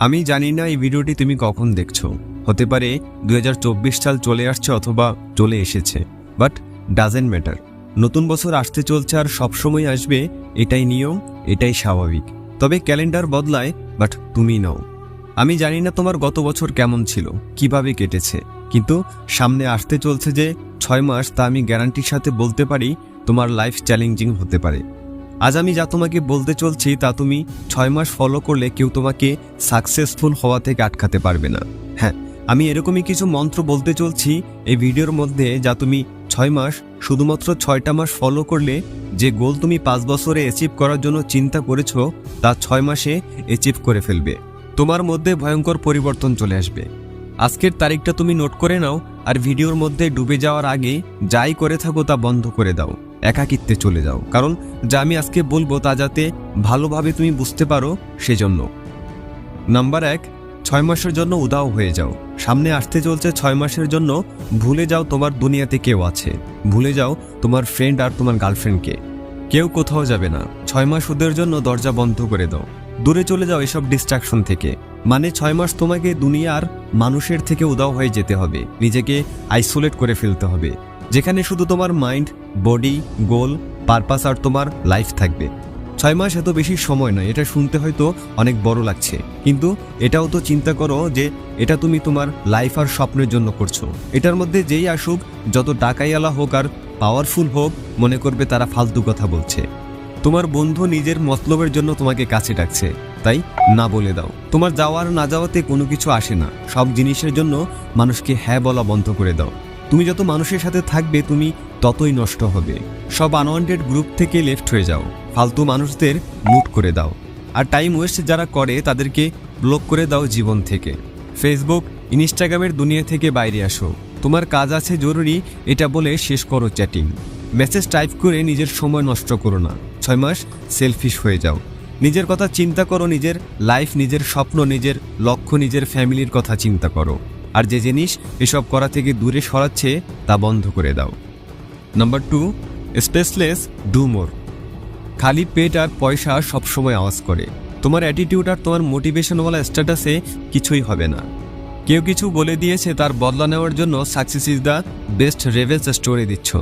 আমি জানি না এই ভিডিওটি তুমি কখন দেখছ। হতে পারে দু হাজার চব্বিশ সাল চলে আসছে অথবা চলে এসেছে বাট ডাজেন্ট ম্যাটার নতুন বছর আসতে চলছে আর সবসময় আসবে, এটাই নিয়ম, এটাই স্বাভাবিক। তবে ক্যালেন্ডার বদলায় বাট তুমি নাও। আমি জানি না তোমার গত বছর কেমন ছিল, কীভাবে কেটেছে, কিন্তু সামনে আসতে চলছে যে ছয় মাস তা আমি গ্যারান্টির সাথে বলতে পারি তোমার লাইফ চ্যালেঞ্জিং হতে পারে। আজ আমি যা তোমাকে বলতে চলছি তা তুমি ছয় মাস ফলো করলে কেউ তোমাকে সাকসেসফুল হওয়া থেকে আটকাতে পারবে না। হ্যাঁ আমি এরকমই কিছু মন্ত্র বলতে চলছি এই ভিডিওর মধ্যে যা তুমি ছয় মাস, শুধুমাত্র ছয়টা মাস ফলো করলে যে গোল তুমি পাঁচ বছরে অ্যাচিভ করার জন্য চিন্তা করেছ, তা ছয় মাসে অ্যাচিভ করে ফেলবে। তোমার মধ্যে ভয়ঙ্কর পরিবর্তন চলে আসবে। আজকের তারিখটা তুমি নোট করে নাও আর ভিডিওর মধ্যে ডুবে যাওয়ার আগে যাই করে থাকো তা বন্ধ করে দাও। একাকিত্বে চলে যাও। কারণ যা আমি আজকে বলব তা যাতে ভালোভাবে তুমি বুঝতে পারো, সেজন্য। নাম্বার এক, ছয় মাসের জন্য উদাও হয়ে যাও। সামনে আসতে চলছে ছয় মাসের জন্য ভুলে যাও তোমার দুনিয়াতে কেউ আছে। ভুলে যাও তোমার ফ্রেন্ড আর তোমার গার্লফ্রেন্ডকে কেউ কোথাও যাবে না। ছয় মাস ওদের জন্য দরজা বন্ধ করে দাও। দূরে চলে যাও এসব ডিস্ট্রাকশন থেকে। মানে ছয় মাস তোমাকে দুনিয়ার মানুষের থেকে উদাও হয়ে যেতে হবে। নিজেকে আইসোলেট করে ফেলতে হবে। যেখানে শুধু তোমার মাইন্ড বডি গোল পারপাস আর তোমার লাইফ থাকবে। ছয় মাস এত বেশি সময় নয়, এটা শুনতে হয়তো অনেক বড় লাগছে। কিন্তু এটাও তো চিন্তা করো যে এটা তুমি তোমার লাইফ আর স্বপ্নের জন্য করছ। এটার মধ্যে যেই আসুক, যত টাকাইয়ালা হোক আর পাওয়ারফুল হোক, মনে করবে তারা ফালতু কথা বলছে। তোমার বন্ধু নিজের মতলবের জন্য তোমাকে কাছে ডাকছে, তাই না বলে দাও। তোমার যাওয়ার না যাওয়াতে কোনো কিছু আসে না, সব জিনিসের জন্য মানুষকে হ্যাঁ বলা বন্ধ করে দাও। তুমি যত মানুষের সাথে থাকবে, তুমি ততই নষ্ট হবে। সব আনওয়ান্টেড গ্রুপ থেকে লেফট হয়ে যাও। ফালতু মানুষদের মুট করে দাও। আর টাইম ওয়েস্ট যারা করে, তাদেরকে ব্লক করে দাও জীবন থেকে। ফেসবুক ইনস্টাগ্রামের দুনিয়া থেকে বাইরে আসো। তোমার কাজ আছে জরুরি, এটা বলে শেষ করো চ্যাটিং মেসেজ টাইপ করে নিজের সময় নষ্ট করো না। ছয় মাস সেলফিশ হয়ে যাও। নিজের কথা চিন্তা করো, নিজের লাইফ নিজের স্বপ্ন, নিজের লক্ষ্য, নিজের ফ্যামিলির কথা চিন্তা করো। আর যে জিনিস এসব করা থেকে দূরে সরাচ্ছে, তা বন্ধ করে দাও। Number two speak less do more খালি পেট আর পয়সা সবসময় আওয়াজ করে। তোমার অ্যাটিটিউড আর তোমার মোটিভেশনওয়ালা স্ট্যাটাসে কিছুই হবে না। কেউ কিছু বলে দিয়েছে, তার বদলা নেওয়ার জন্য success is the best revenge story দিচ্ছ।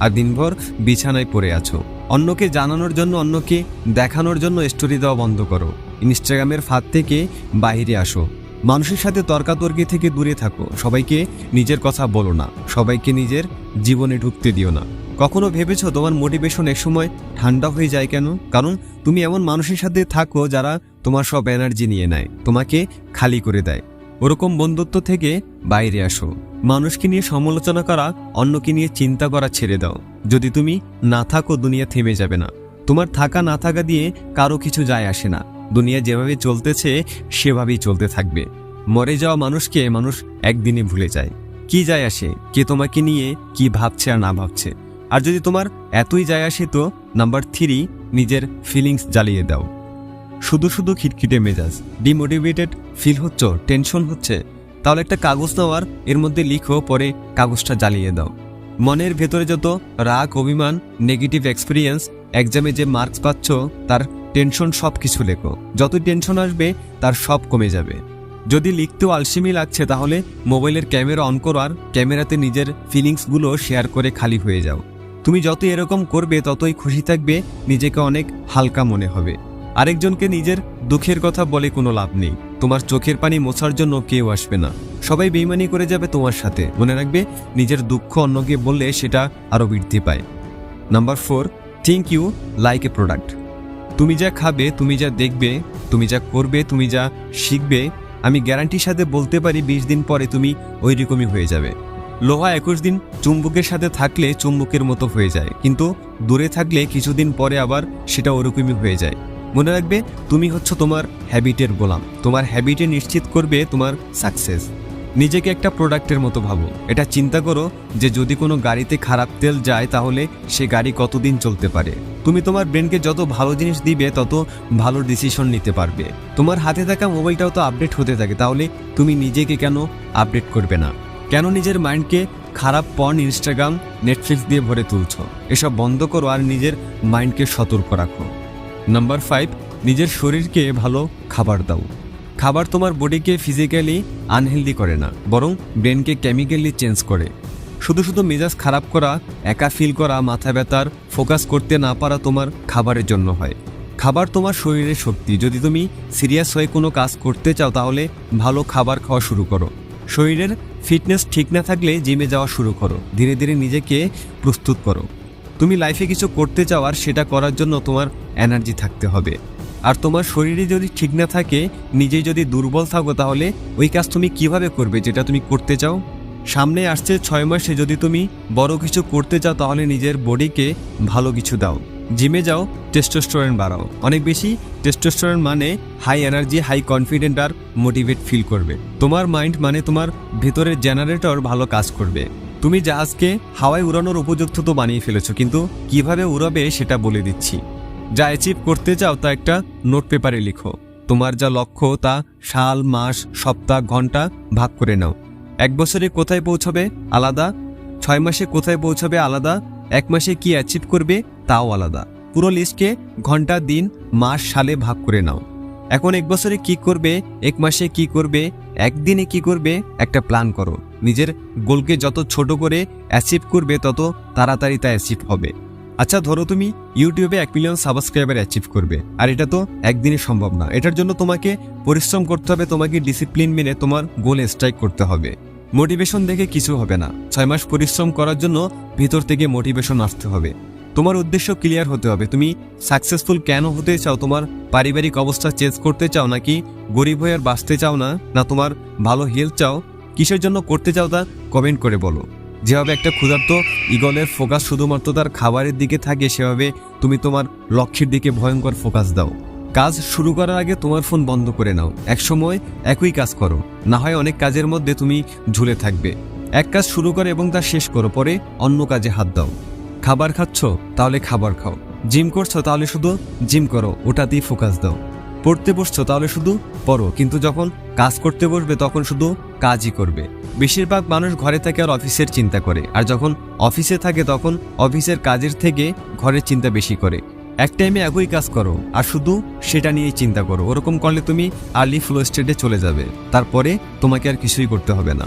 আর দিনভর বিছানায় পড়ে আছো। অন্যকে জানানোর জন্য, অন্যকে দেখানোর জন্য স্টোরি দেওয়া বন্ধ করো। ইনস্টাগ্রামের ফাঁদ থেকে বাইরে আসো। মানুষের সাথে তর্কাতর্কি থেকে দূরে থাকো। সবাইকে নিজের কথা বলো না। সবাইকে নিজের জীবনে ঢুকতে দিও না। কখনো ভেবেছো তোমার মোটিভেশন একসময় ঠান্ডা হয়ে যায় কেন? কারণ তুমি এমন মানুষের সাথে থাকো যারা তোমার সব এনার্জি নিয়ে নেয়, তোমাকে খালি করে দেয়। ওরকম বন্ধুত্ব থেকে বাইরে আসো। মানুষকে নিয়ে সমালোচনা করা, অন্যকে নিয়ে চিন্তা করা ছেড়ে দাও। যদি তুমি না থাকো, দুনিয়া থেমে যাবে না। তোমার থাকা না থাকা দিয়ে কারও কিছু যায় আসে না। দুনিয়া যেভাবে চলতেছে, সেভাবেই চলতে থাকবে। মরে যাওয়া মানুষকে মানুষ একদিনে ভুলে যায়। কি যায় আসে? কে তোমাকে নিয়ে কি ভাবছে আর না ভাবছে? আর যদি তোমার এতই যায় আসে তো নাম্বার থ্রি নিজের ফিলিংস জ্বালিয়ে দাও। শুধু শুধু খিটখিটে মেজাজ। ডিমোটিভেটেড ফিল হচ্ছ টেনশন হচ্ছে। তাহলে একটা কাগজ নেওয়ার এর মধ্যে লিখো, পরে কাগজটা জ্বালিয়ে দাও। মনের ভেতরে যত রাগ, অভিমান নেগেটিভ এক্সপিরিয়েন্স এক্সামে যে মার্কস পাচ্ছ, তার টেনশন সব কিছু লেখো। যতই টেনশন আসবে, তার সব কমে যাবে। যদি লিখতেও আলসেমি লাগছে, তাহলে মোবাইলের ক্যামেরা অন করো আর ক্যামেরাতে নিজের ফিলিংসগুলো শেয়ার করে খালি হয়ে যাও। তুমি যত এরকম করবে, ততই খুশি থাকবে, নিজেকে অনেক হালকা মনে হবে। আরেকজনকে নিজের দুঃখের কথা বলে কোনো লাভ নেই। তোমার চোখের পানি মোছার জন্য কেউ আসবে না। সবাই বেইমানি করে যাবে তোমার সাথে। মনে রাখবে, নিজের দুঃখ অন্যকে বললে সেটা আরও বৃদ্ধি পায়। Number four think you like a product. তুমি যা খাবে, তুমি যা দেখবে, তুমি যা করবে, তুমি যা শিখবে, আমি গ্যারান্টির সাথে বলতে পারি বিশ দিন পরে তুমি ওই রকমই হয়ে যাবে। লোহা একুশ দিন চুম্বকের সাথে থাকলে চুম্বকের মতো হয়ে যায়, কিন্তু দূরে থাকলে কিছুদিন পরে আবার সেটা ওরকমই হয়ে যায়। মনে রাখবে, তুমি হচ্ছ তোমার হ্যাবিটের গোলাম, তোমার হ্যাবিটে নিশ্চিত করবে তোমার সাকসেস নিজেকে একটা প্রোডাক্টের মতো ভাবো। এটা চিন্তা করো যে যদি কোনো গাড়িতে খারাপ তেল যায় তাহলে সে গাড়ি কতদিন চলতে পারে। তুমি তোমার ব্রেনকে যত ভালো জিনিস দিবে তত ভালো ডিসিশন নিতে পারবে। তোমার হাতে থাকা মোবাইলটাও তো আপডেট হতে থাকে, তাহলে তুমি নিজেকে কেন আপডেট করবে না? কেন নিজের মাইন্ডকে খারাপ পর্ন ইনস্টাগ্রাম নেটফ্লিক্স দিয়ে ভরে তুলছ? এসব বন্ধ করো আর নিজের মাইন্ডকে সতর্ক রাখো। নাম্বার ফাইভ নিজের শরীরকে ভালো খাবার দাও। খাবার তোমার বডিকে ফিজিক্যালি আনহেলদি করে না, বরং ব্রেনকে কেমিক্যালি চেঞ্জ করে। শুধু শুধু মেজাজ খারাপ করা, একা ফিল করা, মাথা ব্যথার ফোকাস করতে না পারা তোমার খাবারের জন্য হয়। খাবার তোমার শরীরের শক্তি। যদি তুমি সিরিয়াস হয়ে কোনো কাজ করতে চাও, তাহলে ভালো খাবার খাওয়া শুরু করো। শরীরের ফিটনেস ঠিক না থাকলে জিমে যাওয়া শুরু করো। ধীরে ধীরে নিজেকে প্রস্তুত করো। তুমি লাইফে কিছু করতে চাও আর সেটা করার জন্য তোমার এনার্জি থাকতে হবে। আর তোমার শরীরে যদি ঠিক না থাকে নিজেই যদি দুর্বল থাকো তাহলে ওই কাজ তুমি কীভাবে করবে যেটা তুমি করতে চাও? সামনে আসছে ছয় মাসে যদি তুমি বড় কিছু করতে চাও তাহলে নিজের বডিকে ভালো কিছু দাও। জিমে যাও টেস্টোস্টোরেন্ট বাড়াও। অনেক বেশি টেস্টোস্টোরেন্ট মানে হাই এনার্জি হাই কনফিডেন্ট আর মোটিভেট ফিল করবে। তোমার মাইন্ড মানে তোমার ভেতরের জেনারেটর ভালো কাজ করবে। তুমি জাহাজকে হাওয়ায় উড়ানোর উপযুক্ত তো বানিয়ে ফেলেছো, কিন্তু কীভাবে উড়াবে সেটা বলে দিচ্ছি। যা অ্যাচিভ করতে চাও তা একটা নোট পেপারে লিখো। তোমার যা লক্ষ্য তা সাল, মাস, সপ্তাহ, ঘণ্টা ভাগ করে নাও। এক বছরে কোথায় পৌঁছবে আলাদা? ছয় মাসে কোথায় পৌঁছবে আলাদা? এক মাসে কি অ্যাচিভ করবে তাও আলাদা। পুরো লিস্টকে ঘণ্টা, দিন, মাস, সালে ভাগ করে নাও। এখন এক বছরে কি করবে, এক মাসে কি করবে, একদিনে কি করবে একটা প্ল্যান করো। নিজের গোলকে যত ছোট করে অ্যাচিভ করবে, তত তাড়াতাড়ি তা অ্যাচিভ হবে। আচ্ছা ধরো তুমি ইউটিউবে এক মিলিয়ন সাবস্ক্রাইবার অ্যাচিভ করবে। আর এটা তো একদিনে সম্ভব না। এটার জন্য তোমাকে পরিশ্রম করতে হবে, তোমাকে ডিসিপ্লিন মেনে তোমার গোল স্ট্রাইক করতে হবে। মোটিভেশন দেখে কিছু হবে না। ছয় মাস পরিশ্রম করার জন্য ভিতর থেকে মোটিভেশন আসতে হবে। তোমার উদ্দেশ্য ক্লিয়ার হতে হবে। তুমি সাকসেসফুল কেন হতে চাও? তোমার পারিবারিক অবস্থা চেঞ্জ করতে চাও নাকি গরিব হয়ে আর বাঁচতে চাও না? না তোমার ভালো হেলথ চাও? কিসের জন্য করতে চাও তা কমেন্ট করে বলো। যেভাবে একটা ক্ষুধার্ত ইগলের ফোকাস শুধুমাত্র তার খাবারের দিকে থাকে, সেভাবে তুমি তোমার লক্ষ্যের দিকে ভয়ঙ্কর ফোকাস দাও। কাজ শুরু করার আগে তোমার ফোন বন্ধ করে নাও। একসময় একই কাজ করো। না হয় অনেক কাজের মধ্যে তুমি ঝুলে থাকবে। এক কাজ শুরু করো এবং তা শেষ করো, পরে অন্য কাজে হাত দাও। খাবার খাচ্ছ, তাহলে খাবার খাও। জিম করছ, তাহলে শুধু জিম করো, ওটাতেই ফোকাস দাও। পড়তে বসছো তাহলে শুধু পড়ো, কিন্তু যখন কাজ করতে বসবে তখন শুধু কাজই করবে। বেশিরভাগ মানুষ ঘরে থাকে আর অফিসের চিন্তা করে, আর যখন অফিসে থাকে তখন অফিসের কাজের থেকে ঘরের চিন্তা বেশি করে। এক টাইমে একই কাজ করো, আর শুধু সেটা নিয়ে চিন্তা করো। ওরকম করলে তুমি আর্লি ফ্লো স্টেটে চলে যাবে। তারপরে তোমাকে আর কিছুই করতে হবে না।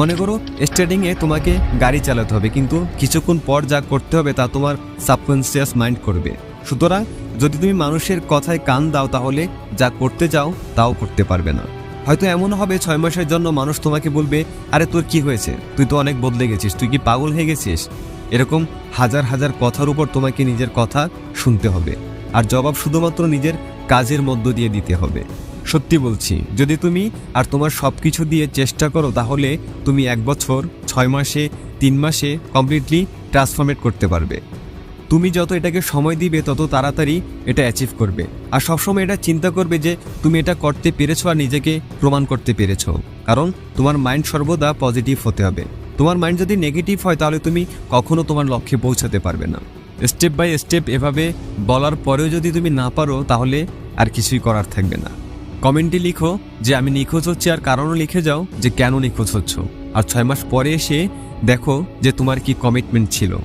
মনে করো স্টার্টিংয়ে তোমাকে গাড়ি চালাতে হবে, কিন্তু কিছুক্ষণ পর যা করতে হবে তা তোমার সাবকনসিয়াস মাইন্ড করবে। সুতরাং যদি তুমি মানুষের কথায় কান দাও তাহলে যা করতে যাও, তাও করতে পারবে না। হয়তো এমন হবে, ছয় মাসের জন্য মানুষ তোমাকে বলবে, আরে, তোর কি হয়েছে? তুই তো অনেক বদলে গেছিস, তুই কি পাগল হয়ে গেছিস? এরকম হাজার হাজার কথার উপর তোমাকে নিজের কথা শুনতে হবে। আর জবাব শুধুমাত্র নিজের কাজের মধ্য দিয়ে দিতে হবে। সত্যি বলছি, যদি তুমি আর তোমার সব কিছু দিয়ে চেষ্টা করো, তাহলে তুমি এক বছর, ছয় মাসে, তিন মাসে কমপ্লিটলি ট্রান্সফর্মেট করতে পারবে। তুমি যত এটাকে সময় দিবে, তত তাড়াতাড়ি এটা অ্যাচিভ করবে। আর সবসময় এটা চিন্তা করবে যে, তুমি এটা করতে পেরেছ আর নিজেকে প্রমাণ করতে পেরেছ। কারণ তোমার মাইন্ড সর্বদা পজিটিভ হতে হবে। তোমার মাইন্ড যদি নেগেটিভ হয়, তাহলে তুমি কখনো তোমার লক্ষ্যে পৌঁছাতে পারবে না। স্টেপ বাই স্টেপ এভাবে বলার পরেও যদি তুমি না পারো, তাহলে আর কিছুই করার থাকবে না। কমেন্টে লিখো যে, আমি নিখোঁজ হচ্ছি আর কারণও লিখে যাও যে, কেন নিখোঁজ হচ্ছ? আর ছয় মাস পরে এসে দেখো যে, তোমার কি কমিটমেন্ট ছিল।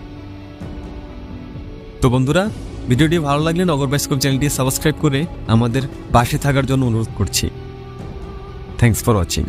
তো বন্ধুরা, ভিডিওটি ভালো লাগলে নগর বাইস্কোপ চ্যানেলটি সাবস্ক্রাইব করে আমাদের পাশে থাকার জন্য অনুরোধ করছি। Thanks for watching